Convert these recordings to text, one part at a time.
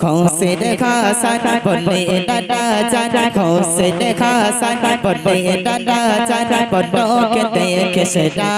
เขาเสดข้าสันปนเดดาดาจันเขาเสดข้าสันปนเดดาดาจันปนโดเกตเกเสดา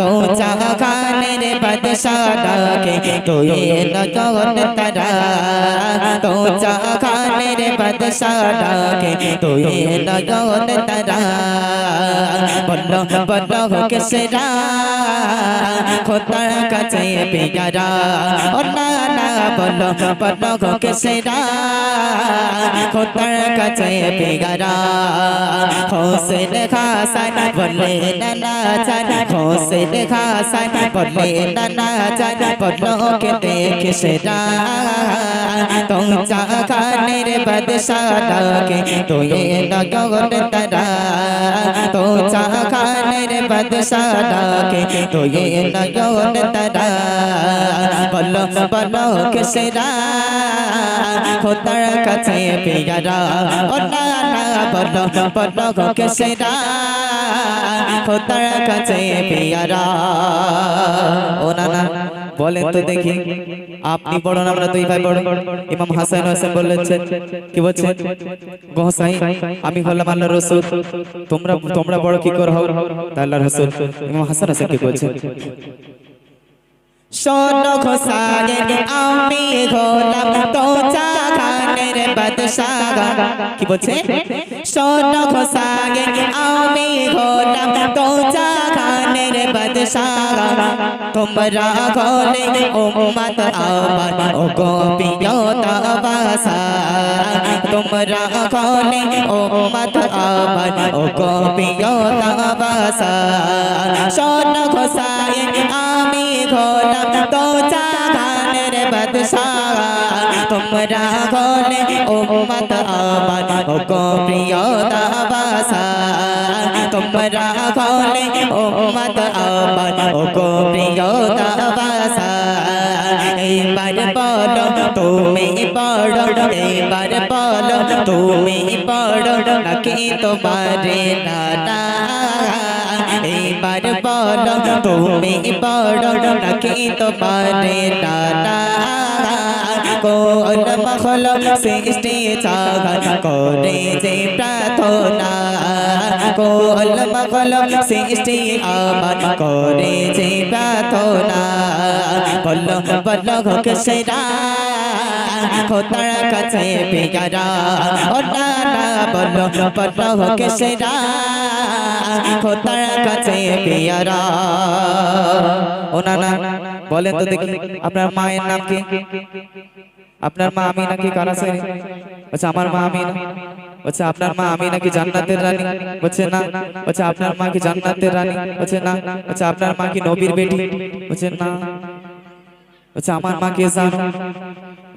ตูจักข้าเนเนปัตสาดาเกตุเยนโตนตาดาตูจักข้าเ বাদশাহ ডাকে তুই নগন তারা তো চাখানের বাদশাহ ডাকে তুই নগন তারা বলো বলো কে সেরা খোদার কাছে পেয়ারা ও না না বলো বলো কে সেরা খোদার কাছে পেয়ারা খোসে দেখা সান বলে নানা জান খোসে দেখা সান বলে নানা জান বলো কে দেখে সেরা তুম চাখানের বাদশাহ ডাকে তুই নগর তারা তো চাখানের বাদশাহ ডাকে তুই নগর তারা বলো বলো কে সেরা খোদার কাছে পেয়ারা ও না না বলো বলো কে সেরা খোদার কাছে পেয়ারা ও না না বলেন তো দেখি। আপনি বড় না আমরা দুই ভাই বড় ইমাম হাসান হোসেন বলেছেন কি বলছেন? গোসাই আমি হলাম আল্লাহর রাসূল। তোমরা তোমরা বড় কি করো? হও তা আল্লাহর রাসূল। ইমাম হাসান হোসেন কি বলছেন? শোনো ঘোষায়ের আমি গোলাম তো চাখানের বাদশাহ। কি বলছে? শোনো ঘোষায়ের আমি গোলাম তো চাখানের বাদশাহ। তোমরা ঘরে উম্মত আমার ও গোপিয়তা বাসা তোমরা ঘরে উম্মত আমার ও গোপিয়তা বাসা শোনো ঘোষায়ের গোলাম তো চাখানের বাদশাহ তোমরা ঘরে উম্মত আমার ও গোপিয়তা বাসা তোমরা আমার ও গোপিয়তা বাসা এইবার বলো তুমি বড় এইবার বলো তুমি বড় নাকি তোমারে নানা এইবার বলো, তুমি বড় নাকি তোমারে নানা কোন মখল সৃষ্টি চাগান করে যে প্রার্থনা? কোন মখল সৃষ্টি আবার করে যে প্রার্থনা? বল বল ঘোক ও না না বলেন তো দেখি আপনার মায়ের নাম কি আপনার মা আমি নাকি কার আছে আচ্ছা আমার মা আমি বলছে আপনার মা আমি নাকি জান্নাতের রানী বলছে না বলছে আপনার মা কি জান্নাতের রানী বলছে না বলছে আপনার মা কি নবীর বেটি বলছে না বলছে আমার মা কে জানো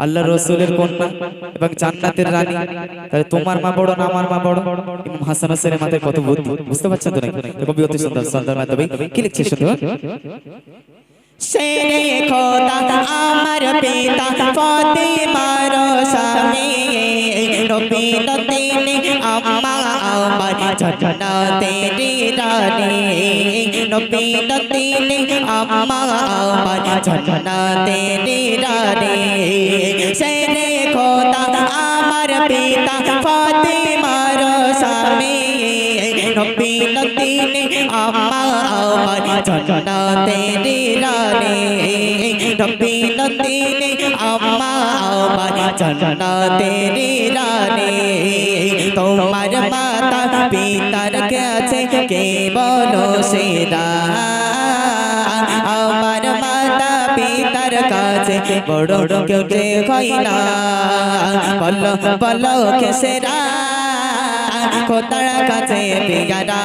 আল্লাহ রসুলের কন্যা এবং জান্নাতের রানী। তাহলে তোমার মা বড় না আমার মা বড়? ইমাম হাসান হোসেনের মাথায় কত বুদ্ধি? বুঝতে পারছেন তো নাকি? কবি অতি সুন্দর সুন্দর। মাধ্যমে কি লিখছে শুধু? শেরে খোদা আমার পিতা ফাতিমার স্বামী নবী নতিনি আম্মা আমার জান্নাতে রানী নবী নতিনি আম্মা আমার জান্নাতে রানী শেরে খোদা আমার পিতা ফাতিমার স্বামী তোমার মাতা পিতার কাছে কে বলো সেরা আমার মাতা পিতার কাছে বড় কেউ যে হয় না। বলো বলো, কে সেরা খোদার কাছে পেয়ারা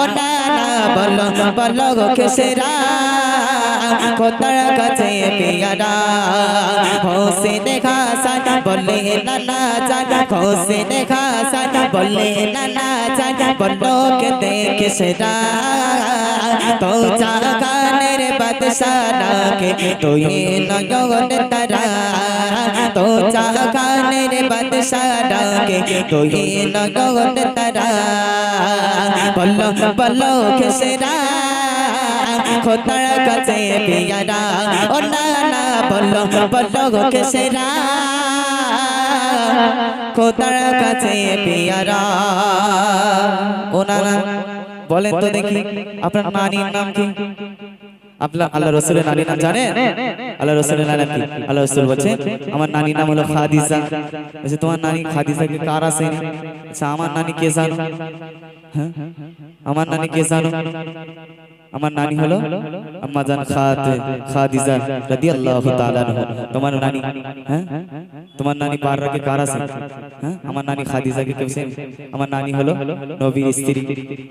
ও না না বলো বলো কে সেরা খোদার কাছে পেয়ারা হোসে দেখা সান বলে নানা জান হোসে দেখা সান বলে নানা জান, বলো কে দেখে সেরা তো জাগানের বাদশাহ ডাকে, তুই নয়ন তারা। তো জাগানের বাদশাহ ডাকে তুই নয়ন তারা। বলো বলো, খেসরা খোদার কাছে পিয়ারা। ও নানা বলো বলো গো কেসেরা খোদার কাছে পিয়ারা। ও নানা বলেন তো দেখি, আপনার নানির নাম কি? আপনার আল্লাহ রসুলের নানি নাম জানেন? আল্লাহ রসুলের নানি কি? আল্লাহ রসুল বলছে আমার নানি নাম হলো খাদিজা। বলছে তোমার নানি খাদিসা কে কার আছে? আচ্ছা আমার নানি কে জানো? হ্যাঁ? আমার নানি কে জানো? আমার নানি হলো আম্মা জান খাদিজা রাদিয়াল্লাহু তাআলা আনহা। তোমার নানি হ্যাঁ? তোমার নানি পাররা কে কার আছে হ্যাঁ? আমার নানি খাদিজা কে কেউ? আমার নানি হলো নবীর স্ত্রী।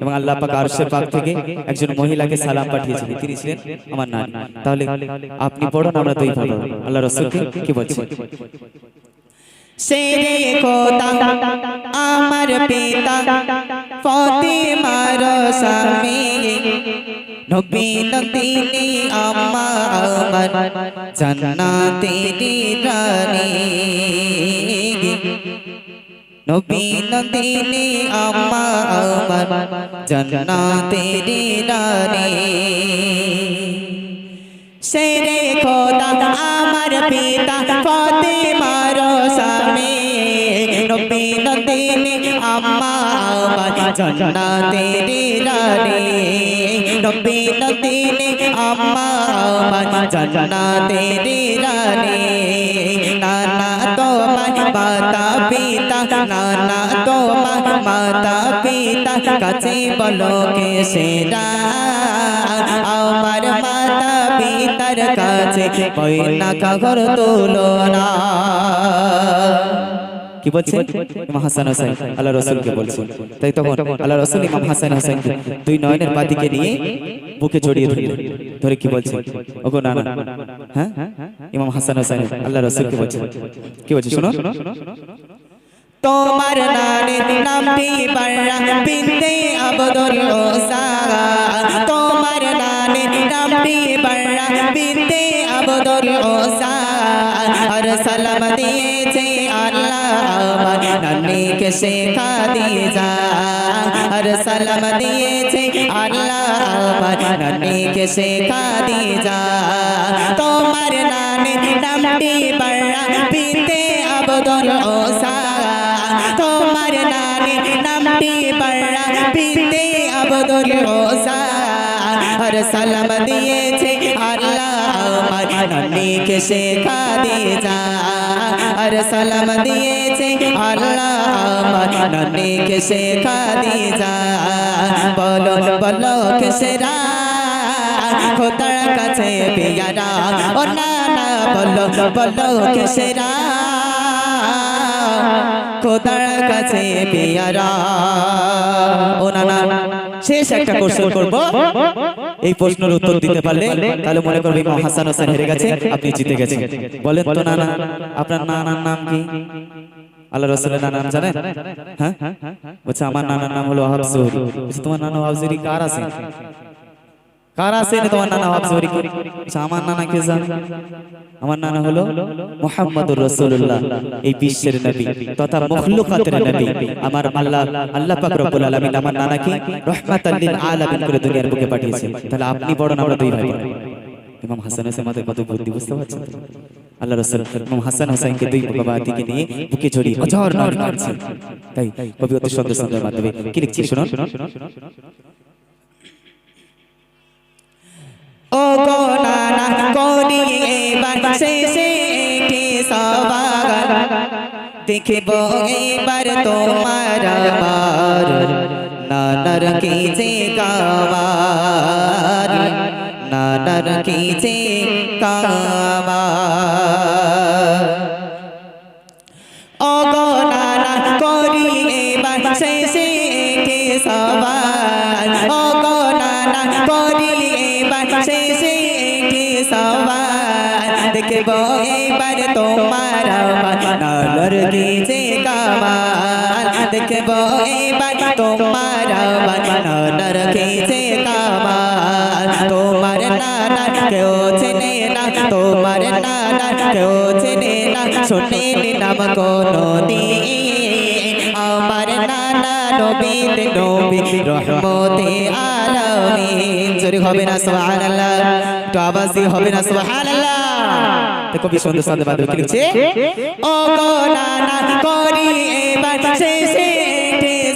এবং আল্লাহ পাক আরশের পাক থেকে একজন মহিলাকে সালাম পাঠিয়েছিলেন তিনি ছিলেন আমার নানি। তাহলে আপনি পড়ুন আমরা দুই পড়ব আল্লাহ রাসূলকে কি বলছে? সেরে খোদা আমার পিতা ফতিমার স্বামী নবী নদিনী আম্মা আমার জান্নাতেরি রানী। নবী নদিনী আম্মা আমার জান্নাতেরি রানী। সেরে খোদা, আমার পিতা ফাতেমার স্বামী। নবী নদিনী আম্মা আমার জান্নাতের রানী। নবী নদিনী আম্মা আমার জান্নাতের রানী। নানা তোমার মাতা পিতা নানা তোমার মাতা পিতা কাছে বলো কে সেরা? আমার মাতা পিতার কাছে পয়না কাগর তুলনা কি বলছে ইমাম হাসান হোসেন আল্লাহ রসুলকে বলছে তাই তখন আল্লাহ রসুল ইমাম হাসান হোসেনকে দুই নয়নের পাতিকে নিয়ে বুকে জড়িয়ে ধরলেন। ধরে কি বলছে ওগো না না হ্যাঁ? ইমাম হাসান হোসেন আল্লাহ রসুলকে বলছে কি বলছে শোনো তোমার নানের নামটি বাড়া বিন্দে আবদুল ওসা তোমার নানের নামটি বাড়া বিন্দে আবদুল ওসা আর সালাম দিয়েছে আল্লাহ আমার নানিকে শেখা দিয়ে যা আর সালাম দিয়েছে আল্লাহ আমার নানিকে শেখা দিয়ে যা তোমার নানের নামটি বাড়া বিন্দে আবদুল ওসা তোমার নানি নামটি পড়া বিন্দে আবদুল ওসা আর সালাম দিয়েছে আল্লাহ আমার নানিকে শেখা দিয়ে আর সালাম দিয়েছে আল্লাহ আমার নানিকে শেখা দিয়ে যা বলো বলো কেসরা খোদার কাছে পিয়ারা ও না না বলো বলো কেসরা খোদার কাছে পেয়ারা ও না না শেষ একটা কোশ্চেন করব। এই প্রশ্নের উত্তর দিতে পারলে তাহলে মনে করবে ইমাম হাসান হোসেন হেরে গেছে আপনি জিতে গেছেন। বলেন তো নানা আপনার নানার নাম কি? আল্লাহ রসুলের নাম জানেন? হ্যাঁ? বলছে আমার নানার নাম হলো তোমার নানা কার আছে? কার তোমার নানা আমার নানা কে জানে? আমার নানা হলো মুহাম্মদুর রাসূলুল্লাহ এই বিশ্বের নবী তথা মখলুকাতের নবী। আমার আল্লাহ আল্লাহ পাক রব্বুল আলামিন আমার নানাকে রহমাতাল লিল আলামিন করে দুনিয়ার বুকে পাঠিয়েছে। তাহলে আপনি বড় না আমরা দুই ভাই ইমাম হাসান হোসেন আমাদের কত বুদ্ধি বুঝতে পারছেন আল্লাহ রাসূল ইমাম হাসান হোসেনকে দুই বাবাতিকে নিয়ে বুকে জড়িয়ে অঝর নর তাই কবি অতি সুন্দর সুন্দর মাধ্যমে কি লিখছি শুনুন? ও গো নানা করি এবার শেষে একটি সবাগান দেখিব এবার তোমার আমার নানার কি যে কামার নানার কি যে কামার অগণনা করি এবার শেষে একটি সবার। দেখব এবার তোমার নালর গিয়েছে কামাল। দেখব এবার তোমার নালর গিয়েছে কামাল। তোমার নানা কেউ চেনে না, তোমার নানা কেউ চেনে না। শোনেনি নাম কোনো দিন আমার নানা নবীতে নবী রহমতে আলামিন। জোরে হবে না সুবহানাল্লাহ। তো আওয়াজ হবে না সুবহানাল্লাহ। তো কবি সুন্দর সুন্দর বাদ লিখছে ও গো নানা করি এবার শেষে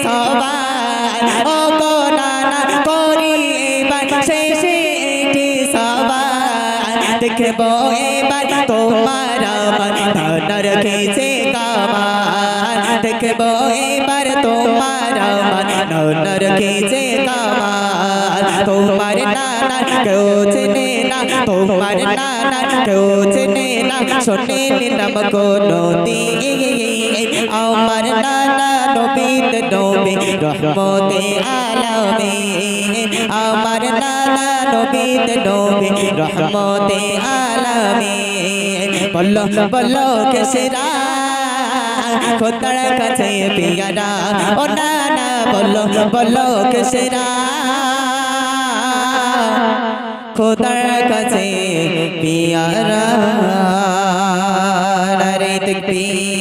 সবাই ও গো নানা করি এবার শেষে দেখব এবার তোমার আমার ধানার খেয়েছে কামার। দেখব এবার তোমার আমার নানার খেয়েছে কামার। তোমার নানা কেউ চেনে না, তোমার নানা কেউ চেনে না শোনে নাম কোনো আমার নানা নবীত নবী রহমতে আলামিন আমার নানা নবীত নবী রহমতে আলামিন বল্লো বল্লো কেসরা খোদার কাছে পিয়ারা? ও নানা বল্লো বল্লো কেসরা। খোদার কাছে পিয়ারা রে তকবীর